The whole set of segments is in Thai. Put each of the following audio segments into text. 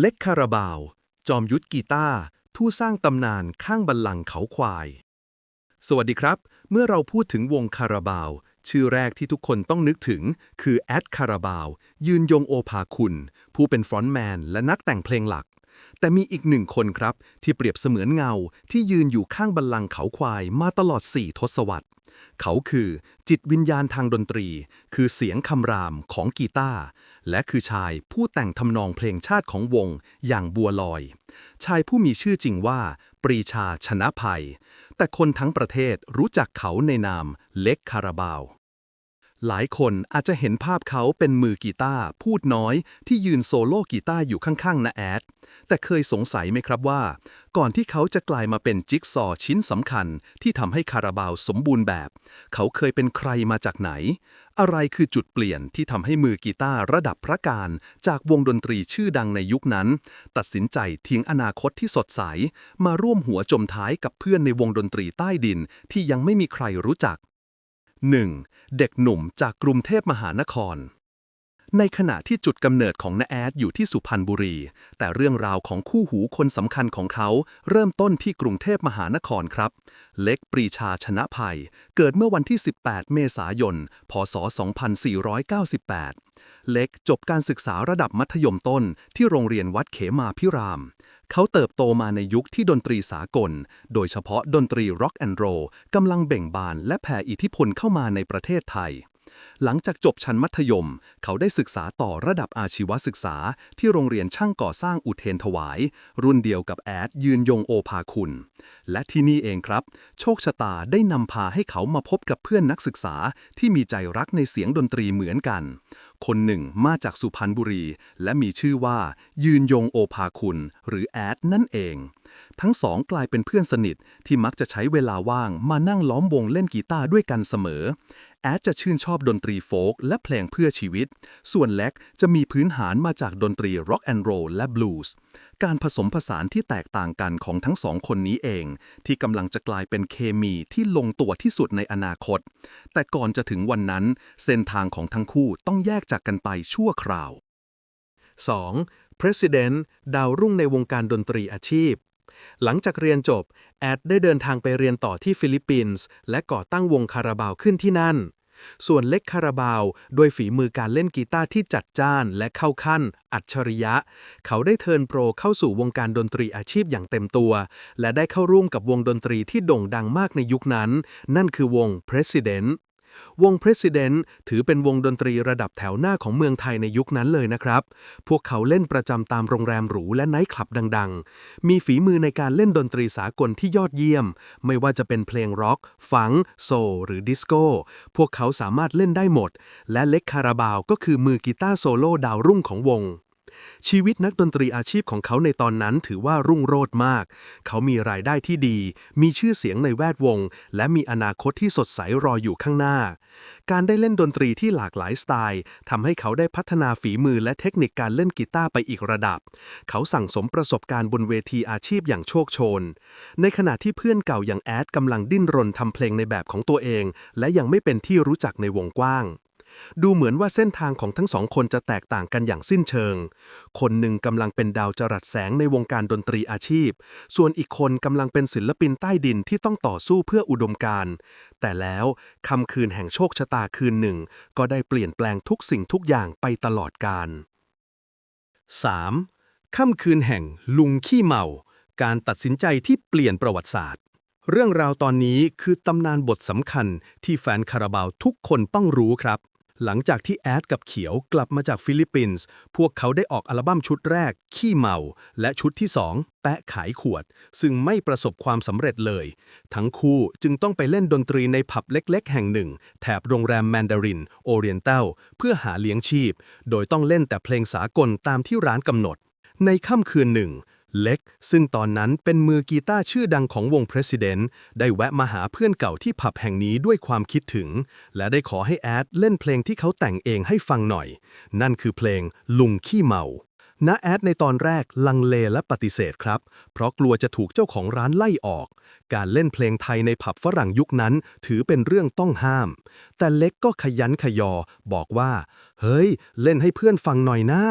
เล็กคาราบาว จอมยุทธกีตาร์ทู่สร้างตำนานข้างบัลลังก์เขาควาย สวัสดีครับ เมื่อเราพูดถึงวงคาราบาว ชื่อแรกที่ทุกคนต้องนึกถึง คือแอดคาราบาว ยืนยงโอภาคุณ ผู้เป็นฟรอนต์แมนและนักแต่งเพลงหลัก แต่มีอีกหนึ่งคนครับ ที่เปรียบเสมือนเงาที่ยืนอยู่ข้างบัลลังก์เขาควายมาตลอด 4 ทศวรรษ เขาคือจิตวิญญาณทางดนตรี คือเสียงคำรามของกีตาร์และคือชายผู้แต่งทำนองเพลงชาติของวงอย่างบัวลอย ชายผู้มีชื่อจริงว่า ปรีชาชนะภัย แต่คนทั้งประเทศรู้จักเขาในนามเล็กคาราบาว หลายคนอาจจะเห็นภาพเขาเป็นมือกีตาร์พูดน้อยที่ยืนโซโล่กีตาร์อยู่ข้างๆนาแอด แต่เคยสงสัยไหมครับว่า ก่อนที่เขาจะกลายมาเป็นจิ๊กซอว์ชิ้นสำคัญที่ทำให้คาราบาวสมบูรณ์แบบ เขาเคยเป็นใครมาจากไหน อะไรคือจุดเปลี่ยนที่ทำให้มือกีตาร์ระดับพระการ จากวงดนตรีชื่อดังในยุคนั้น ตัดสินใจทิ้งอนาคตที่สดใส มาร่วมหัวจมท้ายกับเพื่อนในวงดนตรีใต้ดินที่ยังไม่มีใครรู้จัก 1. เด็กหนุ่มจากกรุงเทพมหานคร ในขณะที่จุดกำเนิดของนาแอดอยู่ที่สุพรรณบุรี แต่เรื่องราวของคู่หูคนสำคัญของเขา เริ่มต้นที่กรุงเทพมหานครครับ เล็กปรีชาชนะภัย เกิดเมื่อวันที่ 18 เมษายน พศ 2498 เล็กจบการศึกษาระดับมัธยมต้นที่โรงเรียนวัดเขมาพิราม เขาเติบโตมาในยุคที่ดนตรีสากล โดยเฉพาะดนตรีร็อกแอนด์โรลกำลังเบ่งบานและแผ่อิทธิพลเข้ามาในประเทศไทย หลังจากจบชั้นมัธยม เขาได้ศึกษาต่อระดับอาชีวศึกษา ที่โรงเรียนช่างก่อสร้างอุเทนถวาย รุ่นเดียวกับแอดยืนยงโอภาคุณ และที่นี่เองครับ โชคชะตาได้นำพาให้เขามาพบกับเพื่อนนักศึกษาที่มีใจรักในเสียงดนตรีเหมือนกัน คนหนึ่งมาจากสุพรรณบุรี และมีชื่อว่า ยืนยงโอภาคุณ หรือแอดนั่นเอง ทั้งสองกลายเป็นเพื่อนสนิทที่มักจะใช้เวลาว่างมานั่งล้อมวงเล่นกีตาร์ด้วยกันเสมอ แอดจะชื่นชอบดนตรีโฟกและเพลงเพื่อชีวิต ส่วนเล็กจะมีพื้นฐานมาจากดนตรีร็อกแอนด์โรลและบลูส์การผสมผสานที่แตกต่างกันของทั้งสองคนนี้เอง ที่กำลังจะกลายเป็นเคมีที่ลงตัวที่สุดในอนาคต แต่ก่อนจะถึงวันนั้น เส้นทางของทั้งคู่ต้องแยกจากกันไปชั่วคราว 2. President ดาวรุ่งในวงการดนตรีอาชีพ หลังจากเรียนจบ แอดได้เดินทางไปเรียนต่อที่ฟิลิปปินส์และก่อตั้งวงคาราบาวขึ้นที่นั่น ส่วนเล็กคาราบาวด้วยฝีมือการเล่นกีตาร์ที่จัดจ้านและเข้าขั้น อัจฉริยะ เขาได้เทิร์นโปรเข้าสู่วงการดนตรีอาชีพอย่างเต็มตัว และได้เข้าร่วมกับวงดนตรีที่โด่งดังมากในยุคนั้น นั่นคือวง President วง President ถือเป็นวงดนตรีระดับแถวหน้าของเมืองไทยในยุคนั้นเลยนะครับ พวกเขาเล่นประจำตามโรงแรมหรูและไนท์คลับดังๆ มีฝีมือในการเล่นดนตรีสากลที่ยอดเยี่ยม ไม่ว่าจะเป็นเพลงร็อก ฟังโซหรือดิสโก้ พวกเขาสามารถเล่นได้หมด และเล็กคาราบาวก็คือมือกีตาร์โซโล่ดาวรุ่งของวง ชีวิตนักดนตรีอาชีพของเขาในตอนนั้นถือว่ารุ่งโรจน์มาก เขามีรายได้ที่ดี มีชื่อเสียงในแวดวง และมีอนาคตที่สดใสรออยู่ข้างหน้า การได้เล่นดนตรีที่หลากหลายสไตล์ทำให้เขาได้พัฒนาฝีมือและเทคนิคการเล่นกีตาร์ไปอีกระดับ เขาสั่งสมประสบการณ์บนเวทีอาชีพอย่างโชคโชน ในขณะที่เพื่อนเก่าอย่างแอดกำลังดิ้นรนทำเพลงในแบบของตัวเอง และยังไม่เป็นที่รู้จักในวงกว้าง ดูเหมือนว่าเส้นทางของทั้งสองคนจะแตกต่างกันอย่างสิ้นเชิง คนหนึ่งกำลังเป็นดาวจรัสแสงในวงการดนตรีอาชีพ ส่วนอีกคนกำลังเป็นศิลปินใต้ดินที่ต้องต่อสู้เพื่ออุดมการณ์แต่แล้วคำคืนแห่งโชคชะตาคืนหนึ่ง ก็ได้เปลี่ยนแปลงทุกสิ่งทุกอย่างไปตลอดกาล 3. ค่ำคืนแห่งลุงขี้เมา การตัดสินใจที่เปลี่ยนประวัติศาสตร์ เรื่องราวตอนนี้คือตำนานบทสำคัญที่แฟนคาราบาวทุกคนต้องรู้ครับ หลังจากที่แอดกับเขียวกลับมาจากฟิลิปปินส์ พวกเขาได้ออกอัลบั้มชุดแรก ขี้เมา และชุดที่ 2 แปะขายขวด ซึ่งไม่ประสบความสำเร็จเลย ทั้งคู่จึงต้องไปเล่นดนตรีในผับเล็กๆ แห่งหนึ่ง แถบโรงแรมแมนดาริน โอเรียนเตลเพื่อหาเลี้ยงชีพ โดยต้องเล่นแต่เพลงสากลตามที่ร้านกำหนด ในค่ำคืนหนึ่ง เล็ก ซึ่งตอนนั้นเป็นมือกีตาร์ชื่อดังของวง President ได้แวะมาหาเพื่อนเก่าที่ผับแห่งนี้ด้วยความคิดถึง และได้ขอให้แอดเล่นเพลงที่เขาแต่งเองให้ฟังหน่อย นั่นคือเพลงลุงขี้เมาณแอดในตอนแรกลังเลและปฏิเสธครับ เพราะกลัวจะถูกเจ้าของร้านไล่ออก การเล่นเพลงไทยในผับฝรั่งยุคนั้นถือเป็นเรื่องต้องห้าม แต่เล็กก็ขยันขยอบอกว่า เฮ้ย เล่นให้เพื่อนฟังหน่อยนะ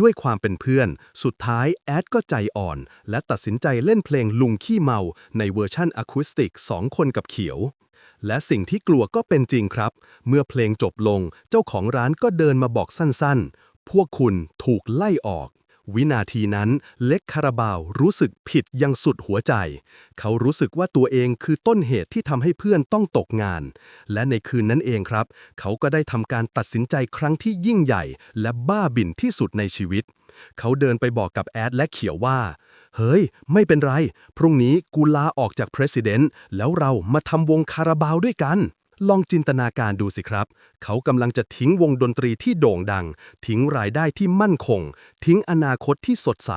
ด้วยความเป็นเพื่อน สุดท้ายแอดก็ใจอ่อน และตัดสินใจเล่นเพลงลุงขี้เมา ในเวอร์ชั่นอะคูสติกสองคนกับเขียว และสิ่งที่กลัวก็เป็นจริงครับ เมื่อเพลงจบลง เจ้าของร้านก็เดินมาบอกสั้นๆ พวกคุณถูกไล่ออก วินาทีนั้นเล็กคาราบาวรู้สึกผิดยังสุดหัวใจ เขารู้สึกว่าตัวเองคือต้นเหตุที่ทำให้เพื่อนต้องตกงาน และในคืนนั้นเองครับ เขาก็ได้ทำการตัดสินใจครั้งที่ยิ่งใหญ่ และบ้าบิ่นที่สุดในชีวิต เขาเดินไปบอกกับแอดและเขียวว่า เฮ้ย ไม่เป็นไร พรุ่งนี้กูลาออกจาก President แล้วเรามาทำวงคาราบาวด้วยกัน ลองจินตนาการดูสิครับ เขากำลังจะทิ้งวงดนตรีที่โด่งดัง ทิ้งรายได้ที่มั่นคง ทิ้งอนาคตที่สดใส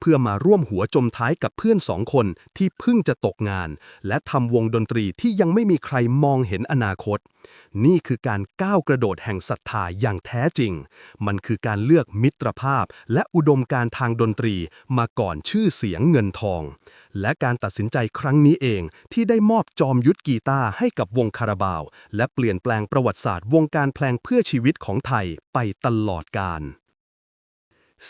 เพื่อมาร่วมหัวจมท้ายกับเพื่อนสองคนที่เพิ่งจะตกงาน และทำวงดนตรีที่ยังไม่มีใครมองเห็นอนาคตนี่คือการก้าวกระโดดแห่งศรัทธาอย่างแท้จริง มันคือการเลือกมิตรภาพ และอุดมการทางดนตรีมาก่อนชื่อเสียงเงินทอง และการตัดสินใจครั้งนี้เองที่ได้มอบจอมยุทธกีตาร์ให้กับวงคาราบาว และเปลี่ยนแปลงประวัติศาสตร์วงการเพลงเพื่อชีวิตของไทยไปตลอดกาล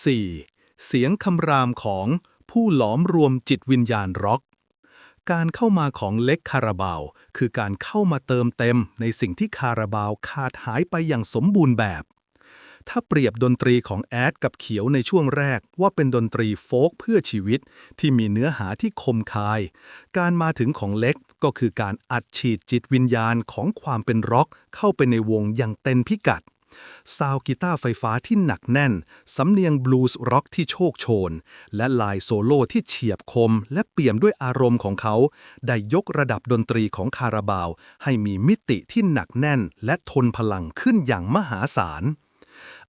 4. เสียงคำรามของผู้หลอมรวมจิตวิญญาณร็อก การเข้ามาของเล็กคาราบาว คือการเข้ามาเติมเต็มในสิ่งที่คาราบาวขาดหายไปอย่างสมบูรณ์แบบ ถ้าเปรียบดนตรีของแอดกับเขียวในช่วงแรกว่าเป็นดนตรีโฟล์กเพื่อชีวิต ที่มีเนื้อหาที่คมคาย การมาถึงของเล็กก็คือการอัดฉีดจิตวิญญาณของความเป็นร็อกเข้าไปในวงอย่างเต็มพิกัด ซาวด์กีตาร์ไฟฟ้าที่หนักแน่น สำเนียงบลูส์ร็อกที่โชคโชน และลายโซโล่ที่เฉียบคม และเปี่ยมด้วยอารมณ์ของเขา ได้ยกระดับดนตรีของคาราบาว ให้มีมิติที่หนักแน่น และทนพลังขึ้นอย่างมหาศาล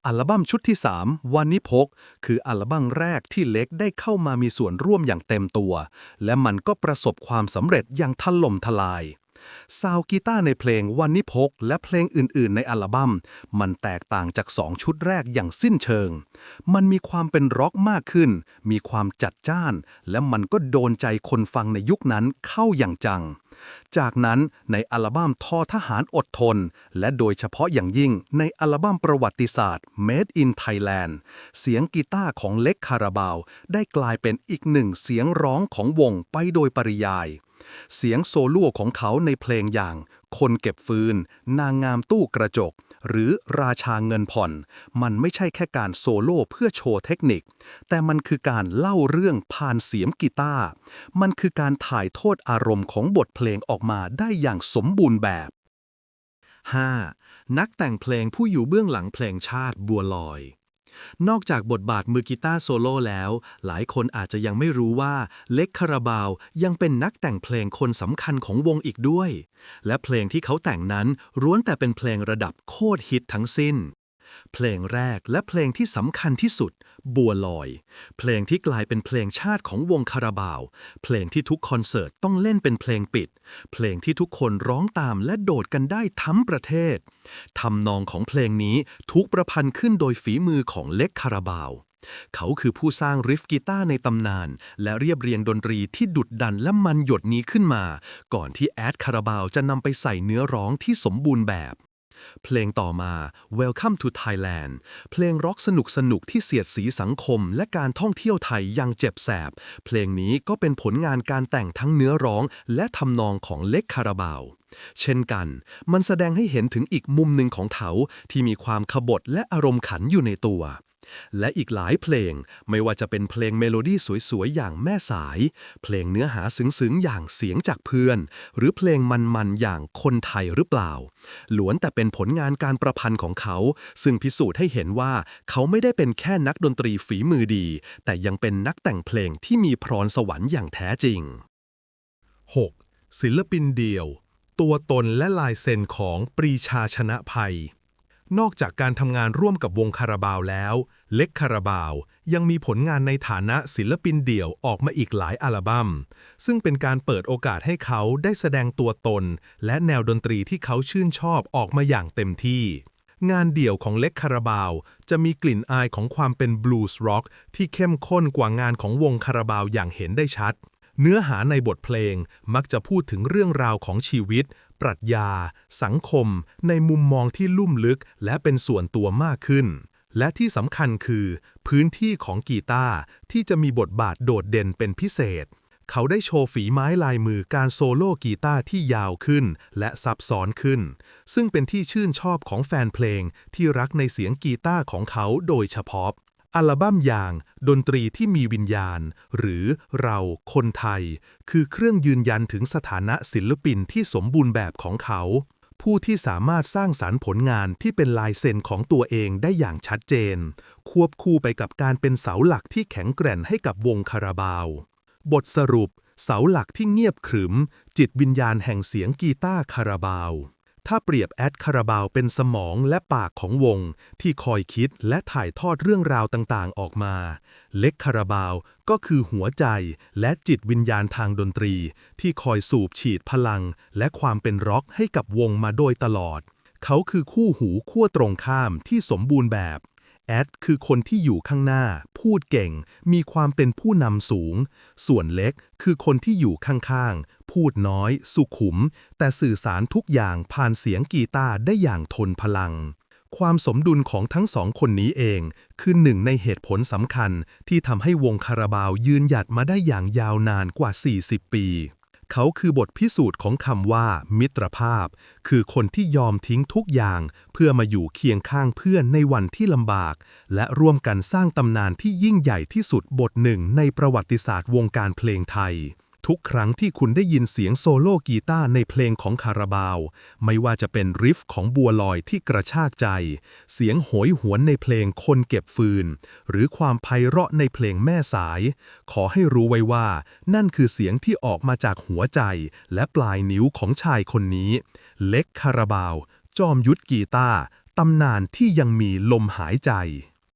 อัลบั้มชุดที่ 3 วันนิพก คืออัลบั้มแรกที่เล็กได้เข้ามามีส่วนร่วมอย่างเต็มตัว และมันก็ประสบความสำเร็จอย่างถล่มทลาย ซาวกีตาร์ในเพลงวันนิพก และเพลงอื่นๆ ในอัลบั้มมันแตกต่างจากสองชุดแรกอย่างสิ้นเชิง มันมีความเป็นร็อกมากขึ้น มีความจัดจ้าน และมันก็โดนใจคนฟังในยุคนั้นเข้าอย่างจัง จากนั้นในอัลบั้มทอทหารอดทน และโดยเฉพาะอย่างยิ่งในอัลบั้มประวัติศาสตร์ Made in Thailand เสียงกีตาร์ของเล็กคาราบาว ได้กลายเป็นอีกหนึ่งเสียงร้องของวงไปโดยปริยาย เสียงโซโล่ของเขาในเพลงอย่าง คนเก็บฟืน นางงามตู้กระจก หรือราชาเงินผ่อน มันไม่ใช่แค่การโซโล่เพื่อโชว์เทคนิค แต่มันคือการเล่าเรื่องผ่านเสียงกีตาร์มันคือการถ่ายโทษอารมณ์ของบทเพลงออกมาได้อย่างสมบูรณ์แบบ 5. นักแต่งเพลงผู้อยู่เบื้องหลังเพลงชาติบัวลอย นอกจากบทบาทมือกีตาร์โซโล่แล้ว หลายคนอาจจะยังไม่รู้ว่าเล็กคาราบาวยังเป็นนักแต่งเพลงคนสำคัญของวงอีกด้วย และเพลงที่เขาแต่งนั้นร้วนแต่เป็นเพลงระดับโคตรฮิตทั้งสิ้น เพลงแรกและเพลงที่สำคัญที่สุด บัวลอย เพลงที่กลายเป็นเพลงชาติของวงคาราบาว เพลงที่ทุกคอนเสิร์ตต้องเล่นเป็นเพลงปิด เพลงที่ทุกคนร้องตามและโดดกันได้ทั้งประเทศทำนองของเพลงนี้ทุกประพันธ์ขึ้นโดยฝีมือของเล็กคาราบาว เขาคือผู้สร้างริฟกีตาร์ในตำนาน และเรียบเรียงดนตรีที่ดุดดันและมันหยดนี้ขึ้นมา ก่อนที่แอดคาราบาวจะนำไปใส่เนื้อร้องที่สมบูรณ์แบบ เพลงต่อมา Welcome to Thailand เพลงร็อกสนุกสนุกที่เสียดสีสังคม และการท่องเที่ยวไทยอยังเจ็บแสบ เพลงนี้ก็เป็นผลงานการแต่งทั้งเนื้อร้อง และทำนองของเล็กคาราบาว เช่นกัน มันแสดงให้เห็นถึงอีกมุมหนึ่งของเถาที่มีความขบฏและอารมณ์ขันอยู่ในตัว และอีกหลายเพลงไม่ว่าจะเป็นเพลงเมโลดี้สวยๆ อย่างแม่สาย เพลงเนื้อหาซึ้งๆ อย่างเสียงจากเพื่อน หรือเพลงมันๆ อย่างคนไทยหรือเปล่า ล้วนแต่เป็นผลงานการประพันธ์ของเขา ซึ่งพิสูจน์ให้เห็นว่าเขาไม่ได้เป็นแค่นักดนตรีฝีมือดี แต่ยังเป็นนักแต่งเพลงที่มีพรสวรรค์อย่างแท้จริง 6. ศิลปินเดี่ยว ตัวตนและลายเซ็นของปรีชาชนะภัย นอกจากการทำงานร่วมกับวงคาราบาวแล้ว เล็กคาราบาว ยังมีผลงานในฐานะศิลปินเดี่ยวออกมาอีกหลายอัลบัม้ม ซึ่งเป็นการเปิดโอกาสให้เขาได้แสดงตัวตน และแนวดนตรีที่เขาชื่นชอบออกมาอย่างเต็มที่ งานเดี่ยวของเล็กคาราบาว จะมีกลิ่นอายของความเป็นบลูส์ร็อกที่เข้มข้นกว่างานของวงคาราบาวอย่างเห็นได้ชัดเนื้อหาในบทเพลงมักจะพูดถึงเรื่องราวของชีวิต ปรัชญา สังคม ในมุมมองที่ลุ่มลึกและเป็นส่วนตัวมากขึ้น และที่สำคัญคือ พื้นที่ของกีตาร์ที่จะมีบทบาทโดดเด่นเป็นพิเศษ เขาได้โชว์ฝีไม้ลายมือการโซโล่กีตาร์ที่ยาวขึ้น และซับซ้อนขึ้น ซึ่งเป็นที่ชื่นชอบของแฟนเพลงที่รักในเสียงกีตาร์ของเขาโดยเฉพาะ อัลบั้มอย่าง ดนตรีที่มีวิญญาณ หรือเราคนไทย คือเครื่องยืนยันถึงสถานะศิลปินที่สมบูรณ์แบบของเขา ผู้ที่สามารถสร้างสารรค์ผลงานที่เป็นลายเซ็นของตัวเองได้อย่างชัดเจน ควบคู่ไปกับการเป็นเสาหลักที่แข็งแกร่งให้กับวงคาราบาว บทสรุป เสาหลักที่เงียบขรึม จิตวิญญาณแห่งเสียงกีตาร์คาราบาว ถ้าเปรียบแอดคาราบาวเป็นสมองและปากของวง ที่คอยคิดและถ่ายทอดเรื่องราวต่างๆ ออกมา เล็กคาราบาวก็คือหัวใจและจิตวิญญาณทางดนตรี ที่คอยสูบฉีดพลัง และความเป็นร็อกให้กับวงมาโดยตลอด เขาคือคู่หูขั้วตรงข้ามที่สมบูรณ์แบบ แอดคือคนที่อยู่ข้างหน้า พูดเก่ง มีความเป็นผู้นำสูง ส่วนเล็กคือคนที่อยู่ข้างๆ พูดน้อย สุขุม แต่สื่อสารทุกอย่างผ่านเสียงกีตาร์ได้อย่างทนพลัง ความสมดุลของทั้งสองคนนี้เอง คือหนึ่งในเหตุผลสำคัญที่ทำให้วงคาราบาวยืนหยัดมาได้อย่างยาวนานกว่า 40 ปี เขาคือบทพิสูจน์ของคำว่า มิตรภาพ คือคนที่ยอมทิ้งทุกอย่าง เพื่อมาอยู่เคียงข้างเพื่อนในวันที่ลำบาก และร่วมกันสร้างตำนานที่ยิ่งใหญ่ที่สุดบทหนึ่งในประวัติศาสตร์วงการเพลงไทย ทุกครั้งที่คุณได้ยินเสียงโซโล่กีตาร์ในเพลงของคาราบาว ไม่ว่าจะเป็นริฟของบัวลอยที่กระชากใจ เสียงโหยหวนในเพลงคนเก็บฟืน หรือความไพเราะในเพลงแม่สาย ขอให้รู้ไว้ว่า นั่นคือเสียงที่ออกมาจากหัวใจ และปลายนิ้วของชายคนนี้ เล็กคาราบาว จอมยุทธกีตาร์ตำนานที่ยังมีลมหายใจ